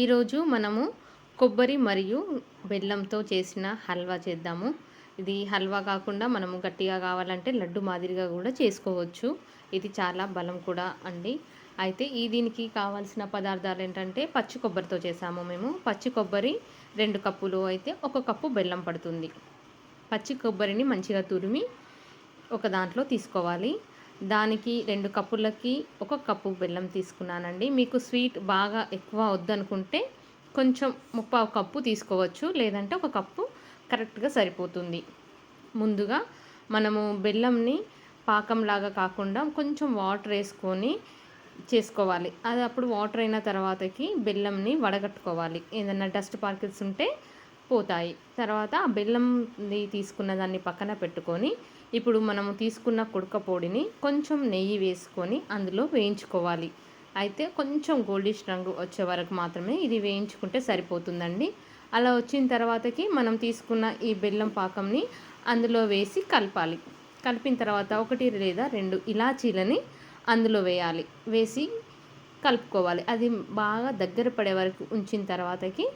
ఈరోజు మనము కొబ్బరి మరియు బెల్లంతో చేసిన హల్వా చేద్దాము. ఇది హల్వా కాకుండా మనము గట్టిగా కావాలంటే లడ్డు మాదిరిగా కూడా చేసుకోవచ్చు. ఇది చాలా బలం కూడా అండి. అయితే ఈ దీనికి కావాల్సిన పదార్థాలు ఏంటంటే పచ్చి కొబ్బరితో చేసాము మేము. పచ్చి కొబ్బరి రెండు కప్పులు అయితే ఒక కప్పు బెల్లం పడుతుంది. పచ్చి కొబ్బరిని మంచిగా తురిమి ఒక దాంట్లో తీసుకోవాలి. దానికి రెండు కప్పులకి ఒక కప్పు బెల్లం తీసుకున్నానండి. మీకు స్వీట్ బాగా ఎక్కువ వద్దనుకుంటే కొంచెం ముప్పావు కప్పు తీసుకోవచ్చు లేదంటే ఒక కప్పు కరెక్ట్గా సరిపోతుంది. ముందుగా మనము బెల్లంని పాకంలాగా కాకుండా కొంచెం వాటర్ వేసుకొని చేసుకోవాలి. అది అప్పుడు వాటర్ అయిన తర్వాతకి బెల్లంని వడగట్టుకోవాలి. ఏదైనా డస్ట్ పార్కిల్స్ ఉంటే పోతాయి. తర్వాత ఆ బెల్లంని తీసుకున్న దాన్ని పక్కన పెట్టుకొని ఇప్పుడు మనము తీసుకున్న కుడక పొడిని కొంచెం నెయ్యి వేసుకొని అందులో వేయించుకోవాలి. అయితే కొంచెం గోల్డిష్ రంగు వచ్చే వరకు మాత్రమే ఇది వేయించుకుంటే సరిపోతుందండి. అలా వచ్చిన తర్వాతకి మనం తీసుకున్న ఈ బెల్లం పాకంని అందులో వేసి కలపాలి. కలిపిన తర్వాత ఒకటి లేదా రెండు ఇలాచీలని అందులో వేయాలి. వేసి కలుపుకోవాలి. అది బాగా దగ్గర పడే వరకు ఉంచిన తర్వాతకి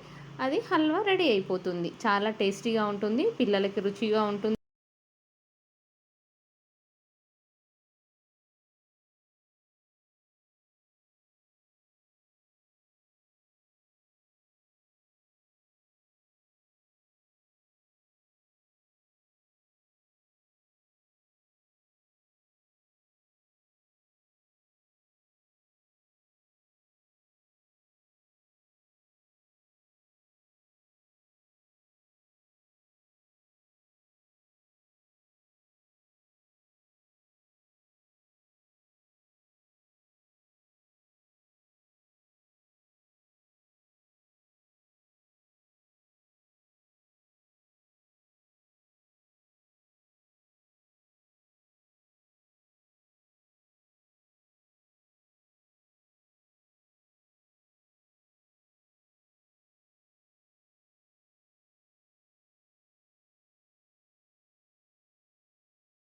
అది హల్వా రెడీ అయిపోతుంది. చాలా టేస్టీగా ఉంటుంది పిల్లలకి రుచిగా ఉంటుంది.